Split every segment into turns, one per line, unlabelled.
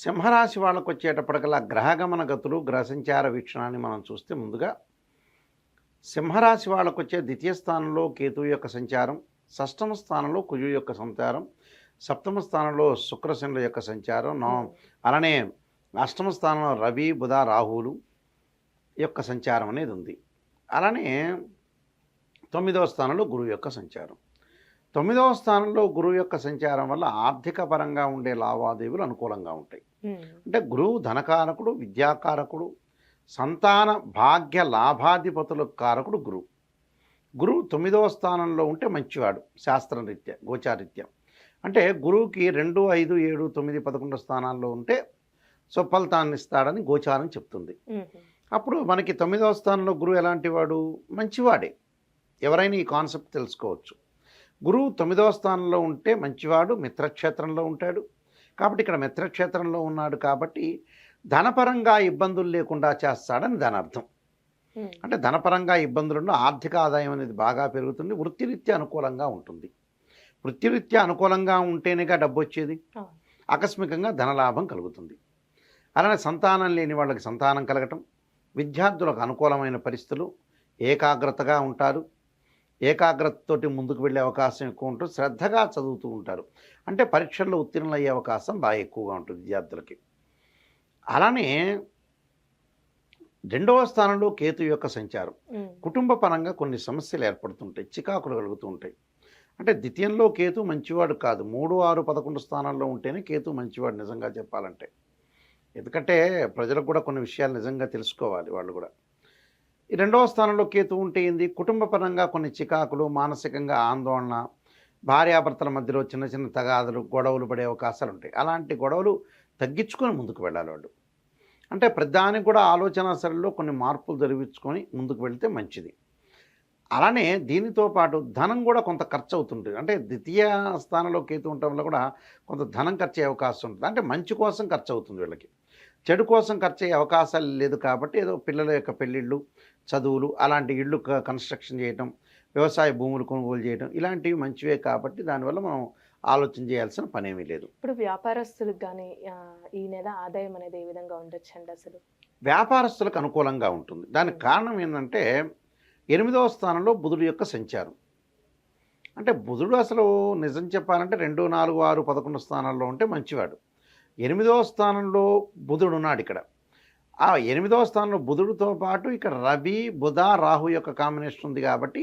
సింహరాశి వాళ్ళకు వచ్చేటప్పటికల్లా గ్రహగమన గతులు గ్రహ సంచార వీక్షణాన్ని మనం చూస్తే ముందుగా సింహరాశి వాళ్ళకు వచ్చే ద్వితీయ స్థానంలో కేతువు యొక్క సంచారం షష్టమ స్థానంలో కుజు యొక్క సంచారం సప్తమ స్థానంలో శుక్రశనుల యొక్క సంచారం నవ అలానే అష్టమ స్థానంలో రవి బుధ రాహువులు యొక్క సంచారం అనేది ఉంది. అలానే తొమ్మిదవ స్థానంలో గురువు యొక్క సంచారం. తొమ్మిదవ స్థానంలో గురువు యొక్క సంచారం వల్ల ఆర్థిక పరంగా ఉండే లావాదేవీలు అనుకూలంగా ఉంటాయి. అంటే గురువు ధనకారకుడు విద్యాకారకుడు సంతాన భాగ్య లాభాధిపతుల కారకుడు గురువు. గురువు తొమ్మిదవ స్థానంలో ఉంటే మంచివాడు శాస్త్రరీత్యా గోచారీత్యా. అంటే గురువుకి రెండు ఐదు ఏడు తొమ్మిది పదకొండు స్థానాల్లో ఉంటే సుఫలితాన్ని ఇస్తాడని గోచారం చెప్తుంది. అప్పుడు మనకి తొమ్మిదవ స్థానంలో గురువు ఎలాంటి వాడు? మంచివాడే. ఎవరైనా ఈ కాన్సెప్ట్ తెలుసుకోవచ్చు. గురువు తొమ్మిదవ స్థానంలో ఉంటే మంచివాడు మిత్రక్షేత్రంలో ఉంటాడు. కాబట్టి ఇక్కడ మిత్రక్షేత్రంలో ఉన్నాడు కాబట్టి ధనపరంగా ఇబ్బందులు లేకుండా చేస్తాడని దాని అర్థం. అంటే ధనపరంగా ఇబ్బందులను ఆర్థిక ఆదాయం అనేది బాగా పెరుగుతుంది వృత్తిరీత్యా అనుకూలంగా ఉంటుంది. వృత్తిరీత్యా అనుకూలంగా ఉంటేనేగా డబ్బు వచ్చేది. ఆకస్మికంగా ధనలాభం కలుగుతుంది. అలానే సంతానం లేని వాళ్ళకి సంతానం కలగటం విద్యార్థులకు అనుకూలమైన పరిస్థితులు ఏకాగ్రతగా ఉంటారు. ఏకాగ్రతతోటి ముందుకు వెళ్ళే అవకాశం ఎక్కువ ఉంటుంది. శ్రద్ధగా చదువుతూ ఉంటారు. అంటే పరీక్షల్లో ఉత్తీర్ణులు అయ్యే అవకాశం బాగా ఎక్కువగా ఉంటుంది విద్యార్థులకి. అలానే రెండవ స్థానంలో కేతు యొక్క సంచారం. కుటుంబ పరంగా కొన్ని సమస్యలు ఏర్పడుతుంటాయి. చికాకులు కలుగుతూ ఉంటాయి అంటే ద్వితీయంలో కేతు మంచివాడు కాదు. మూడు ఆరు పదకొండు స్థానాల్లో ఉంటేనే కేతు మంచివాడు నిజంగా చెప్పాలంటే. ఎందుకంటే ప్రజలకు కూడా కొన్ని విషయాలు నిజంగా తెలుసుకోవాలి వాళ్ళు కూడా. రెండవ స్థానంలో కేతు ఉంటే ఏంది? కుటుంబపరంగా కొన్ని చికాకులు మానసికంగా ఆందోళన భార్యాభర్తల మధ్యలో చిన్న చిన్న తగాదులు గొడవలు పడే అవకాశాలు ఉంటాయి. అలాంటి గొడవలు తగ్గించుకొని ముందుకు వెళ్ళాలి వాళ్ళు. అంటే ప్రధానికి కూడా ఆలోచన సరళిలో కొన్ని మార్పులు జరిపించుకొని ముందుకు వెళితే మంచిది. అలానే దీనితో పాటు ధనం కూడా కొంత ఖర్చు అవుతుంటుంది. అంటే ద్వితీయ స్థానంలో కేతు ఉండటం వల్ల కూడా కొంత ధనం ఖర్చు అయ్యే అవకాశం ఉంటుంది. అంటే మంచి కోసం ఖర్చు అవుతుంది వీళ్ళకి. చెడు కోసం ఖర్చు అయ్యే అవకాశాలు లేదు కాబట్టి ఏదో పిల్లల యొక్క పెళ్ళిళ్ళు చదువులు అలాంటి ఇళ్ళు కన్స్ట్రక్షన్ చేయటం వ్యవసాయ భూములు కొనుగోలు చేయడం ఇలాంటివి మంచివే కాబట్టి దానివల్ల మనం ఆలోచన చేయాల్సిన పనేమీ లేదు.
ఇప్పుడు వ్యాపారస్తులకు కానీ ఈ నెల ఆదాయం అనేది ఏ విధంగా ఉండొచ్చు అండి అసలు?
వ్యాపారస్తులకు అనుకూలంగా ఉంటుంది. దానికి కారణం ఏంటంటే ఎనిమిదవ స్థానంలో బుధుడు యొక్క సంచారం. అంటే బుధుడు అసలు నిజం చెప్పాలంటే రెండు నాలుగు ఆరు పదకొండు స్థానాల్లో ఉంటే మంచివాడు. ఎనిమిదవ స్థానంలో బుధుడు ఉన్నాడు ఇక్కడ. ఆ ఎనిమిదవ స్థానంలో బుధుడితో పాటు ఇక్కడ రవి బుధ రాహు యొక్క కాంబినేషన్ ఉంది కాబట్టి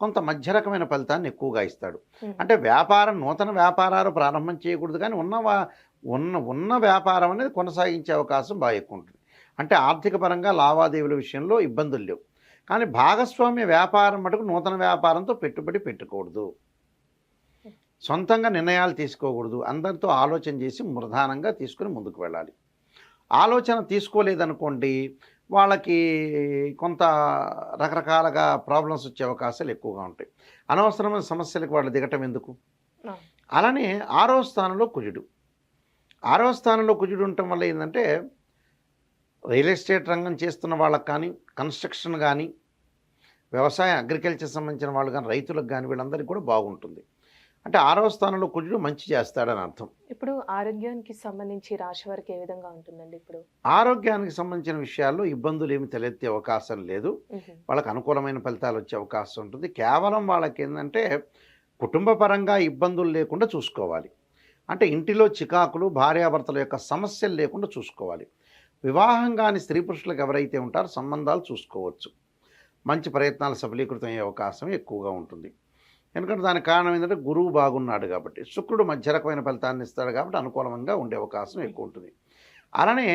కొంత మధ్య రకమైన ఫలితాన్ని ఎక్కువగా ఇస్తాడు. అంటే వ్యాపారం నూతన వ్యాపారాలు ప్రారంభం చేయకూడదు కానీ ఉన్న ఉన్న ఉన్న వ్యాపారం అనేది కొనసాగించే అవకాశం బాగా ఎక్కువ ఉంటుంది. అంటే ఆర్థిక పరంగా లావాదేవీల విషయంలో ఇబ్బందులు లేవు. కానీ భాగస్వామ్య వ్యాపారం మటుకు నూతన వ్యాపారంతో పెట్టుబడి పెట్టకూడదు. సొంతంగా నిర్ణయాలు తీసుకోకూడదు. అందరితో ఆలోచన చేసి ప్రధానంగా తీసుకుని ముందుకు వెళ్ళాలి. ఆలోచన తీసుకోలేదనుకోండి వాళ్ళకి కొంత రకరకాలుగా ప్రాబ్లమ్స్ వచ్చే అవకాశాలు ఎక్కువగా ఉంటాయి. అనవసరమైన సమస్యలకు వాళ్ళు దిగటం ఎందుకు. అలానే ఆరో స్థానంలో కుజుడు. ఆరో స్థానంలో కుజుడు ఉండటం వల్ల ఏంటంటే రియల్ ఎస్టేట్ రంగం చేస్తున్న వాళ్ళకి కానీ కన్స్ట్రక్షన్ కానీ వ్యవసాయ అగ్రికల్చర్ సంబంధించిన వాళ్ళు కానీ రైతులకు కానీ వీళ్ళందరికీ కూడా బాగుంటుంది. అంటే ఆరవ స్థానంలో కుజుడు మంచి చేస్తాడని అర్థం.
ఇప్పుడు ఆరోగ్యానికి సంబంధించి రాశి వారికి ఏ విధంగా ఉంటుందండి ఇప్పుడు?
ఆరోగ్యానికి సంబంధించిన విషయాల్లో ఇబ్బందులు ఏమి తలెత్తే అవకాశం లేదు. వాళ్ళకి అనుకూలమైన ఫలితాలు వచ్చే అవకాశం ఉంటుంది. కేవలం వాళ్ళకి ఏంటంటే కుటుంబ పరంగా ఇబ్బందులు లేకుండా చూసుకోవాలి. అంటే ఇంటిలో చికాకులు భార్యాభర్తల యొక్క సమస్యలు లేకుండా చూసుకోవాలి. వివాహం కాని స్త్రీ పురుషులకు ఎవరైతే ఉంటారో సంబంధాలు చూసుకోవచ్చు. మంచి ప్రయత్నాలు సఫలీకృతం అయ్యే అవకాశం ఎక్కువగా ఉంటుంది. ఎందుకంటే దానికి కారణం ఏంటంటే గురువు బాగున్నాడు కాబట్టి శుక్రుడు మధ్య రకమైన ఫలితాన్ని ఇస్తాడు కాబట్టి అనుకూలంగా ఉండే అవకాశం ఎక్కువ ఉంటుంది. అలానే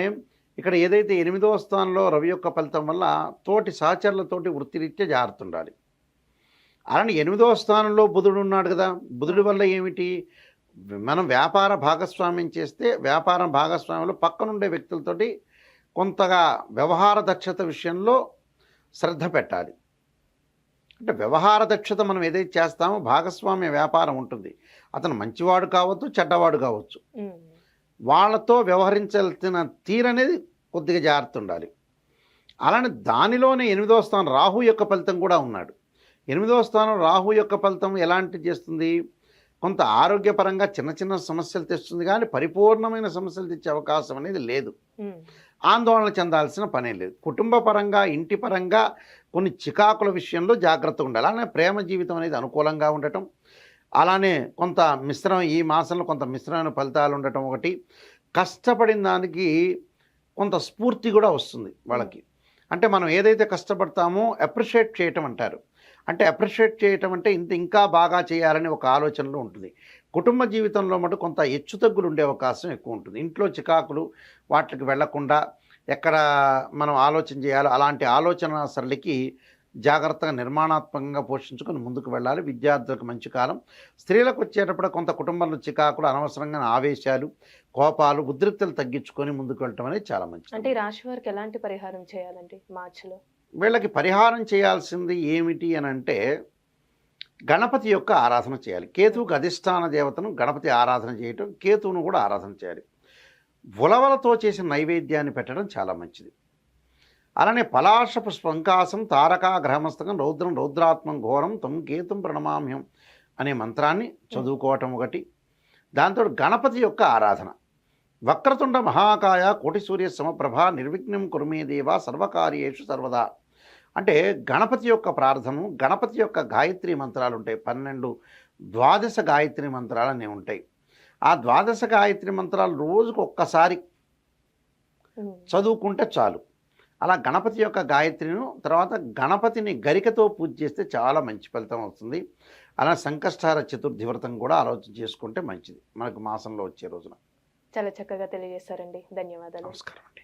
ఇక్కడ ఏదైతే ఎనిమిదవ స్థానంలో రవి యొక్క ఫలితం వల్ల తోటి సహచరులతోటి వృత్తిరీత్యా జాగ్రత్త ఉండాలి అలానే ఎనిమిదవ స్థానంలో బుధుడు ఉన్నాడు కదా బుధుడి వల్ల ఏమిటి? మనం వ్యాపార భాగస్వామ్యం చేస్తే వ్యాపారం భాగస్వామ్యంలో పక్కనుండే వ్యక్తులతోటి కొంతగా వ్యవహార దక్షత విషయంలో శ్రద్ధ పెట్టాలి. అంటే వ్యవహార దక్షత మనం ఏదైతే చేస్తామో భాగస్వామ్య వ్యాపారం ఉంటుంది. అతను మంచివాడు కావచ్చు చెడ్డవాడు కావచ్చు. వాళ్ళతో వ్యవహరించాల్సిన తీరనేది కొద్దిగా జాగ్రత్త ఉండాలి. అలానే దానిలోనే ఎనిమిదవ స్థానం రాహు యొక్క ఫలితం కూడా ఉన్నాడు. ఎనిమిదవ స్థానం రాహు యొక్క ఫలితం ఎలాంటి చేస్తుంది? కొంత ఆరోగ్యపరంగా చిన్న చిన్న సమస్యలు తెస్తుంది కానీ పరిపూర్ణమైన సమస్యలు తెచ్చే అవకాశం అనేది లేదు. ఆందోళన చెందాల్సిన పనే లేదు. కుటుంబ పరంగా ఇంటి పరంగా కొన్ని చికాకుల విషయంలో జాగ్రత్తగా ఉండాలి. అలానే ప్రేమ జీవితం అనేది అనుకూలంగా ఉండటం అలానే కొంత మిశ్రమ ఈ మాసంలో కొంత మిశ్రమైన ఫలితాలు ఉండటం ఒకటి. కష్టపడిన దానికి కొంత స్ఫూర్తి కూడా వస్తుంది వాళ్ళకి. అంటే మనం ఏదైతే కష్టపడతామో అప్రిషియేట్ చేయటం అంటారు. అంటే అప్రిషియేట్ చేయటం అంటే ఇంత ఇంకా బాగా చేయాలని ఒక ఆలోచనలో ఉంటుంది. కుటుంబ జీవితంలో మటు కొంత హెచ్చుతగ్గులు ఉండే అవకాశం ఎక్కువ ఉంటుంది. ఇంట్లో చికాకులు వాటికి వెళ్ళకుండా ఎక్కడ మనం ఆలోచన చేయాలో అలాంటి ఆలోచన సరళికి జాగ్రత్తగా నిర్మాణాత్మకంగా పోషించుకొని ముందుకు వెళ్ళాలి. విద్యార్థులకు మంచి కాలం. స్త్రీలకు వచ్చేటప్పుడు కొంత కుటుంబంలో చికాకులు అనవసరంగా ఆవేశాలు కోపాలు ఉద్రిక్తలు తగ్గించుకొని ముందుకు వెళ్ళటం అనేది చాలా మంచిది.
అంటే ఈ రాశి వారికి ఎలాంటి పరిహారం చేయాలండి మార్చిలో?
వీళ్ళకి పరిహారం చేయాల్సింది ఏమిటి అని అంటే గణపతి యొక్క ఆరాధన చేయాలి. కేతువుకు అధిష్టాన దేవతను గణపతి ఆరాధన చేయటం కేతువును కూడా ఆరాధన చేయాలి. ఉలవలతో చేసిన నైవేద్యాన్ని పెట్టడం చాలా మంచిది. అలానే పలాశపు పుష్పంకాసం తారకా గ్రహమస్తకం రౌద్రం రౌద్రాత్మం ఘోరం తమ్ కేతుం ప్రణమామ్యం అనే మంత్రాన్ని చదువుకోవటం ఒకటి. దాంతో గణపతి యొక్క ఆరాధన. వక్రతుండ మహాకాయ కోటి సూర్య సమప్రభ నిర్విఘ్నం కురుమేదేవ సర్వకార్యేషు సర్వదా. అంటే గణపతి యొక్క ప్రార్థన గణపతి యొక్క గాయత్రి మంత్రాలు ఉంటాయి పన్నెండు ద్వాదశ గాయత్రి మంత్రాలు అనేవి ఉంటాయి. ఆ ద్వాదశ గాయత్రి మంత్రాలు రోజుకు ఒక్కసారి. చదువుకుంటే చాలు. అలా గణపతి యొక్క గాయత్రిను తర్వాత గణపతిని గరికతో పూజ చేస్తే చాలా మంచి ఫలితం వస్తుంది. అలా సంకష్టార చతుర్థి వ్రతం కూడా ఆలోచన చేసుకుంటే మంచిది. మనకు మాసంలో వచ్చే రోజున.
చాలా చక్కగా తెలియజేశారండి. ధన్యవాదాలు.
నమస్కారం అండి.